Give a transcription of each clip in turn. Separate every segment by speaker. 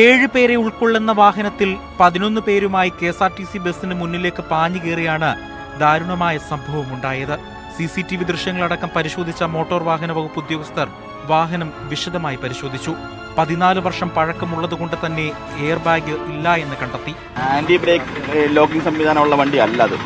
Speaker 1: ഏഴ് പേരെ ഉൾക്കൊള്ളുന്ന വാഹനത്തിൽ പതിനൊന്ന് പേരുമായി K S R T C ബസിന് മുന്നിലേക്ക് പാഞ്ഞു കയറിയാണ് ദാരുണമായ സംഭവമുണ്ടായത് സി സി ടി വി ദൃശ്യങ്ങളടക്കം പരിശോധിച്ച മോട്ടോർ വാഹന വകുപ്പ് ഉദ്യോഗസ്ഥർ വാഹനം വിശദമായി പരിശോധിച്ചു. പതിനാല് വർഷം പഴക്കമുള്ളതുകൊണ്ട് തന്നെ എയർ ബാഗ് ഇല്ല എന്ന് കണ്ടെത്തി.
Speaker 2: ആന്റി ബ്രേക്ക് ലോക്കിംഗ് സംവിധാനമുള്ള വണ്ടി അല്ല അത്.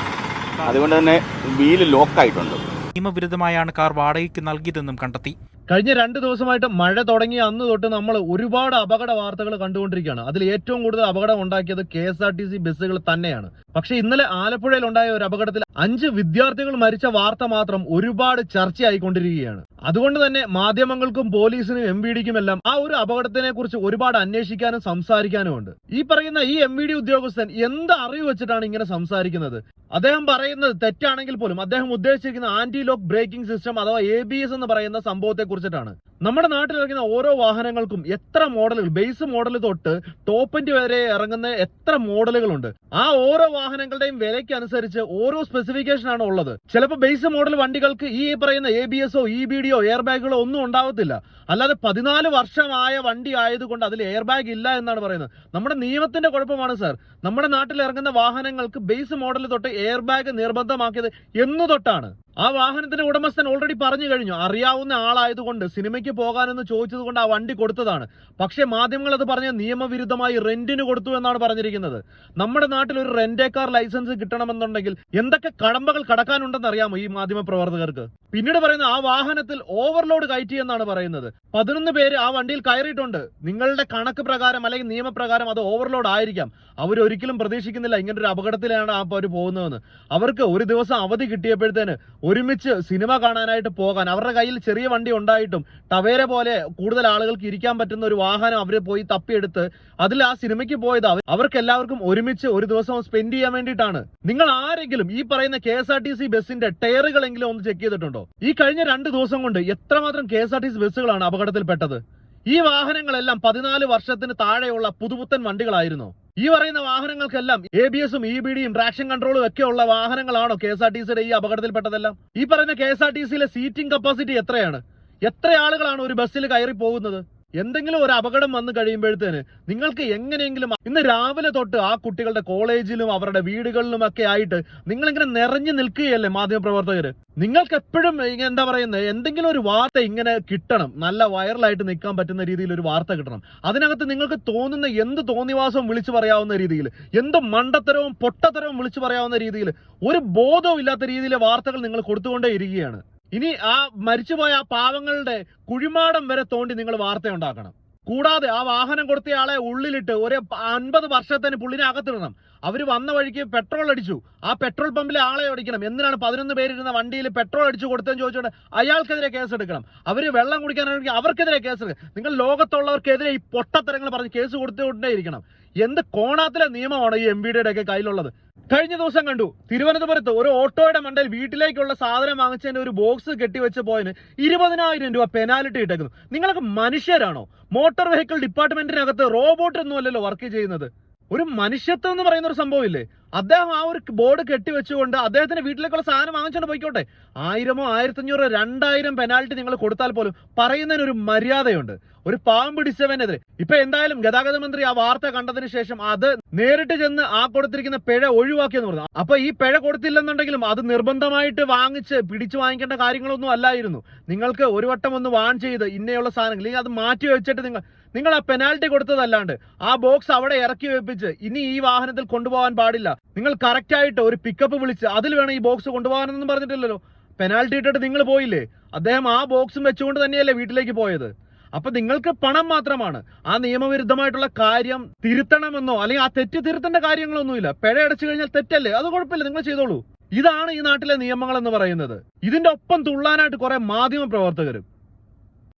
Speaker 2: അതുകൊണ്ട് തന്നെ വീൽ ലോക്കായിട്ടുണ്ട്.
Speaker 1: നിയമവിരുദ്ധമായാണ് കാർ വാടകയ്ക്ക് നൽകിയതെന്നും കണ്ടെത്തി.
Speaker 3: കഴിഞ്ഞ രണ്ട് ദിവസമായിട്ട് മഴ തുടങ്ങിയ അന്ന് തൊട്ട് നമ്മൾ ഒരുപാട് അപകട വാർത്തകൾ കണ്ടുകൊണ്ടിരിക്കുകയാണ്. അതിൽ ഏറ്റവും കൂടുതൽ അപകടം ഉണ്ടാക്കിയത് K S R T C ബസ്സുകൾ തന്നെയാണ്. പക്ഷെ ഇന്നലെ ആലപ്പുഴയിൽ ഉണ്ടായ ഒരു അപകടത്തിൽ അഞ്ച് വിദ്യാർത്ഥികൾ മരിച്ച വാർത്ത മാത്രം ഒരുപാട് ചർച്ചയായിക്കൊണ്ടിരിക്കുകയാണ്. അതുകൊണ്ട് തന്നെ മാധ്യമങ്ങൾക്കും പോലീസിനും എം വി ഡിക്കും എല്ലാം ആ ഒരു അപകടത്തിനെ കുറിച്ച് ഒരുപാട് അന്വേഷിക്കാനും സംസാരിക്കാനും ഉണ്ട്. ഈ പറയുന്ന ഈ എം വി ഡി ഉദ്യോഗസ്ഥൻ എന്ത് അറിവ് വെച്ചിട്ടാണ് ഇങ്ങനെ സംസാരിക്കുന്നത്? അദ്ദേഹം പറയുന്നത് തെറ്റാണെങ്കിൽ പോലും അദ്ദേഹം ഉദ്ദേശിച്ചിരിക്കുന്ന ആന്റി ലോക്ക് ബ്രേക്കിംഗ് സിസ്റ്റം അഥവാ എ ബി എസ് എന്ന് പറയുന്ന സംഭവത്തെ കുറിച്ചിട്ടാണ് നമ്മുടെ നാട്ടിൽ ഇറങ്ങുന്ന ഓരോ വാഹനങ്ങൾക്കും എത്ര മോഡലുകൾ ബേസ് മോഡൽ തൊട്ട് ടോപ്പിന്റെ വരെ ഇറങ്ങുന്ന എത്ര മോഡലുകളുണ്ട് ആ ഓരോ വാഹനങ്ങളുടെയും വിലയ്ക്ക് അനുസരിച്ച് ഓരോ സ്പെസിഫിക്കേഷൻ ആണ് ഉള്ളത്. ചിലപ്പോൾ ബേസ് മോഡൽ വണ്ടികൾക്ക് ഈ പറയുന്ന എ ബി എസോ ഇ ബി ഡിയോ എയർ ബാഗുകളോ ഒന്നും ഉണ്ടാവത്തില്ല. അല്ലാതെ പതിനാല് വർഷമായ വണ്ടി ആയതുകൊണ്ട് അതിൽ എയർ ബാഗ് ഇല്ല എന്നാണ് പറയുന്നത്. നമ്മുടെ നിയമത്തിന്റെ കുഴപ്പമാണ് സർ നമ്മുടെ നാട്ടിൽ ഇറങ്ങുന്ന വാഹനങ്ങൾക്ക് ബേസ് മോഡൽ തൊട്ട് എയർ ബാഗ് നിർബന്ധമാക്കിയത് എന്നു തൊട്ടാണ്. ആ വാഹനത്തിന്റെ ഉടമസ്ഥൻ ഓൾറെഡി പറഞ്ഞു കഴിഞ്ഞു. അറിയാവുന്ന ആളായതുകൊണ്ട് സിനിമയ്ക്ക് പോകാനെന്ന് ചോദിച്ചത് കൊണ്ട് ആ വണ്ടി കൊടുത്തതാണ്. പക്ഷേ മാധ്യമങ്ങൾ അത് പറഞ്ഞ നിയമവിരുദ്ധമായി റെന്റിന് കൊടുത്തു എന്നാണ് പറഞ്ഞിരിക്കുന്നത്. നമ്മുടെ നാട്ടിൽ ഒരു റെന്റേ കാർ ലൈസൻസ് കിട്ടണമെന്നുണ്ടെങ്കിൽ എന്തൊക്കെ കടമ്പകൾ കടക്കാനുണ്ടെന്ന് അറിയാമോ ഈ മാധ്യമ പ്രവർത്തകർക്ക്? പിന്നീട് പറയുന്ന ആ വാഹനത്തിൽ ഓവർലോഡ് കയറ്റി എന്നാണ് പറയുന്നത്. പതിനൊന്ന് പേര് ആ വണ്ടിയിൽ കയറിയിട്ടുണ്ട്. നിങ്ങളുടെ കണക്ക് പ്രകാരം അല്ലെങ്കിൽ നിയമപ്രകാരം അത് ഓവർലോഡ് ആയിരിക്കാം. അവരൊരിക്കലും പ്രതീക്ഷിക്കുന്നില്ല ഇങ്ങനൊരു അപകടത്തിലാണ് ആ അവർ പോകുന്നതെന്ന്. അവർക്ക് ഒരു ദിവസം അവധി കിട്ടിയപ്പോഴത്തേന് ഒരുമിച്ച് സിനിമ കാണാനായിട്ട് പോകാൻ അവരുടെ കയ്യിൽ ചെറിയ വണ്ടി ഉണ്ടായിട്ടും ടവേര പോലെ കൂടുതൽ ആളുകൾക്ക് ഇരിക്കാൻ പറ്റുന്ന ഒരു വാഹനം അവർ പോയി തപ്പിയെടുത്ത് അതിൽ ആ സിനിമയ്ക്ക് പോയത് അവർ അവർക്ക് എല്ലാവർക്കും ഒരുമിച്ച് ഒരു ദിവസം സ്പെൻഡ് ചെയ്യാൻ വേണ്ടിയിട്ടാണ്. നിങ്ങൾ ആരെങ്കിലും ഈ പറയുന്ന K S R T C ബസ്സിന്റെ ടയറുകളെങ്കിലും ഒന്ന് ചെക്ക് ചെയ്തിട്ടുണ്ടോ? ഈ കഴിഞ്ഞ രണ്ട് ദിവസം കൊണ്ട് എത്രമാത്രം K S R T C ബസ്സുകളാണ് അപകടത്തിൽപ്പെട്ടത്? ഈ വാഹനങ്ങളെല്ലാം പതിനാല് വർഷത്തിന് താഴെയുള്ള പുതുപുത്തൻ വണ്ടികളായിരുന്നു. ഈ പറയുന്ന വാഹനങ്ങൾക്കെല്ലാം എ ബി എസും ഇ ബി ഡിയും ട്രാക്ഷൻ കൺട്രോളും ഒക്കെ ഉള്ള വാഹനങ്ങളാണോ കെ എസ് ആർ ടി സിയുടെ ഈ അപകടത്തിൽപ്പെട്ടതെല്ലാം? ഈ പറയുന്ന കെ എസ് ആർ ടി സിയിലെ സീറ്റിംഗ് കപ്പാസിറ്റി എത്രയാണ്? എത്ര ആളുകളാണ് ഒരു ബസ്സിൽ കയറി പോകുന്നത് എന്തെങ്കിലും ഒരു അപകടം വന്നു കഴിയുമ്പോഴത്തേന് നിങ്ങൾക്ക് എങ്ങനെയെങ്കിലും ഇന്ന് രാവിലെ തൊട്ട് ആ കുട്ടികളുടെ കോളേജിലും അവരുടെ വീടുകളിലും ഒക്കെ ആയിട്ട് നിങ്ങൾ ഇങ്ങനെ നിറഞ്ഞു നിൽക്കുകയല്ലേ മാധ്യമപ്രവർത്തകർ നിങ്ങൾക്ക് എപ്പോഴും എന്താ പറയുന്നത് എന്തെങ്കിലും ഒരു വാർത്ത ഇങ്ങനെ കിട്ടണം നല്ല വൈറലായിട്ട് നിൽക്കാൻ പറ്റുന്ന രീതിയിൽ ഒരു വാർത്ത കിട്ടണം. അതിനകത്ത് നിങ്ങൾക്ക് തോന്നുന്ന എന്ത് തോന്നിവാസവും വിളിച്ചു പറയാവുന്ന രീതിയിൽ എന്ത് മണ്ടത്തരവും പൊട്ടത്തരവും വിളിച്ചു പറയാവുന്ന രീതിയിൽ ഒരു ബോധവും ഇല്ലാത്ത രീതിയിലെ വാർത്തകൾ നിങ്ങൾ കൊടുത്തുകൊണ്ടേ ഇരിക്കുകയാണ്. ഇനി ആ മരിച്ചുപോയ ആ പാവങ്ങളുടെ കുഴിമാടം വരെ തോണ്ടി നിങ്ങൾ വാർത്ത ഉണ്ടാക്കണം. കൂടാതെ ആ വാഹനം കൊടുത്തയാളെ ഉള്ളിലിട്ട് ഒരു അൻപത് വർഷത്തിന് പുള്ളിനെ അകത്തിടണം. അവർ വന്ന വഴിക്ക് പെട്രോൾ അടിച്ചു. ആ പെട്രോൾ പമ്പിലെ ആളെ ഓടിക്കണം. എന്തിനാണ് പതിനൊന്ന് പേരിരുന്ന വണ്ടിയിൽ പെട്രോൾ അടിച്ചു കൊടുത്തതെന്ന് ചോദിച്ചുകൊണ്ട് അയാൾക്കെതിരെ കേസ് എടുക്കണം അവർ വെള്ളം കുടിക്കാനാണെങ്കിൽ അവർക്കെതിരെ കേസ് എടുക്കണം നിങ്ങൾ ലോകത്തുള്ളവർക്കെതിരെ ഈ പൊട്ടത്തരങ്ങൾ പറഞ്ഞ് കേസ് കൊടുത്തുകൊണ്ടേ ഇരിക്കണം എന്ത് കോണാത്തിലെ നിയമമാണ് ഈ എം ബി ഡിയുടെ ഒക്കെ കയ്യിലുള്ളത്? കഴിഞ്ഞ ദിവസം കണ്ടു തിരുവനന്തപുരത്ത് ഒരു ഓട്ടോയുടെ മണ്ടയിൽ വീട്ടിലേക്കുള്ള സാധനം വാങ്ങിച്ചതിന്റെ ഒരു ബോക്സ് കെട്ടിവെച്ച് പോയതിന് ഇരുപതിനായിരം രൂപ പെനാൽറ്റി ഇട്ടേക്കുന്നു. നിങ്ങളൊക്കെ മനുഷ്യരാണോ? മോട്ടോർ വെഹിക്കിൾ ഡിപ്പാർട്ട്മെന്റിനകത്ത് റോബോട്ട് ഒന്നും അല്ലല്ലോ വർക്ക് ചെയ്യുന്നത്? ഒരു മനുഷ്യത്വം എന്ന് പറയുന്ന ഒരു സംഭവമില്ലേ അദ്ദേഹം ആ ഒരു ബോർഡ് കെട്ടിവെച്ചുകൊണ്ട് അദ്ദേഹത്തിന്റെ വീട്ടിലേക്കുള്ള സാധനം വാങ്ങിച്ചുകൊണ്ട് പോയിക്കോട്ടെ. ആയിരമോ ആയിരത്തഞ്ഞൂറോ രണ്ടായിരം പെനാൽറ്റി നിങ്ങൾ കൊടുത്താൽ പോലും പറയുന്നതിന് ഒരു മര്യാദയുണ്ട്. ഒരു പാവം പിടിച്ചവനെതിരെ. ഇപ്പൊ എന്തായാലും ഗതാഗത മന്ത്രി ആ വാർത്ത കണ്ടതിന് ശേഷം അത് നേരിട്ട് ചെന്ന് ആ കൊടുത്തിരിക്കുന്ന പിഴ ഒഴിവാക്കിയെന്ന് പറഞ്ഞു. അപ്പൊ ഈ പിഴ കൊടുത്തില്ലെന്നുണ്ടെങ്കിലും അത് നിർബന്ധമായിട്ട് വാങ്ങിച്ച് പിടിച്ചു വാങ്ങിക്കേണ്ട കാര്യങ്ങളൊന്നും അല്ലായിരുന്നു. നിങ്ങൾക്ക് ഒരു വട്ടം ഒന്ന് വാൺ ചെയ്ത് ഇന്നയുള്ള സാധനങ്ങൾ അല്ലെങ്കിൽ അത് മാറ്റി വെച്ചിട്ട് നിങ്ങൾ നിങ്ങൾ ആ പെനാൽറ്റി കൊടുത്തതല്ലാണ്ട് ആ ബോക്സ് അവിടെ ഇറക്കി വെപ്പിച്ച് ഇനി ഈ വാഹനത്തിൽ കൊണ്ടുപോകാൻ പാടില്ല. നിങ്ങൾ കറക്റ്റ് ആയിട്ട് ഒരു പിക്കപ്പ് വിളിച്ച് അതിൽ വേണം ഈ ബോക്സ് കൊണ്ടുപോകാനെന്ന് പറഞ്ഞിട്ടില്ലല്ലോ. പെനാൽറ്റി ഇട്ടിട്ട് നിങ്ങൾ പോയില്ലേ? അദ്ദേഹം ആ ബോക്സും വെച്ചുകൊണ്ട് തന്നെയല്ലേ വീട്ടിലേക്ക് പോയത്. അപ്പൊ നിങ്ങൾക്ക് പണം മാത്രമാണ്. ആ നിയമവിരുദ്ധമായിട്ടുള്ള കാര്യം തിരുത്തണമെന്നോ അല്ലെങ്കിൽ ആ തെറ്റ് തിരുത്തേണ്ട കാര്യങ്ങളൊന്നുമില്ല. പിഴ അടച്ചു കഴിഞ്ഞാൽ തെറ്റല്ലേ? അത് കുഴപ്പമില്ല. നിങ്ങൾ ചെയ്തോളൂ. ഇതാണ് ഈ നാട്ടിലെ നിയമങ്ങൾ എന്ന് പറയുന്നത്. ഇതിന്റെ ഒപ്പം തുള്ളാനായിട്ട് കുറെ മാധ്യമ പ്രവർത്തകരും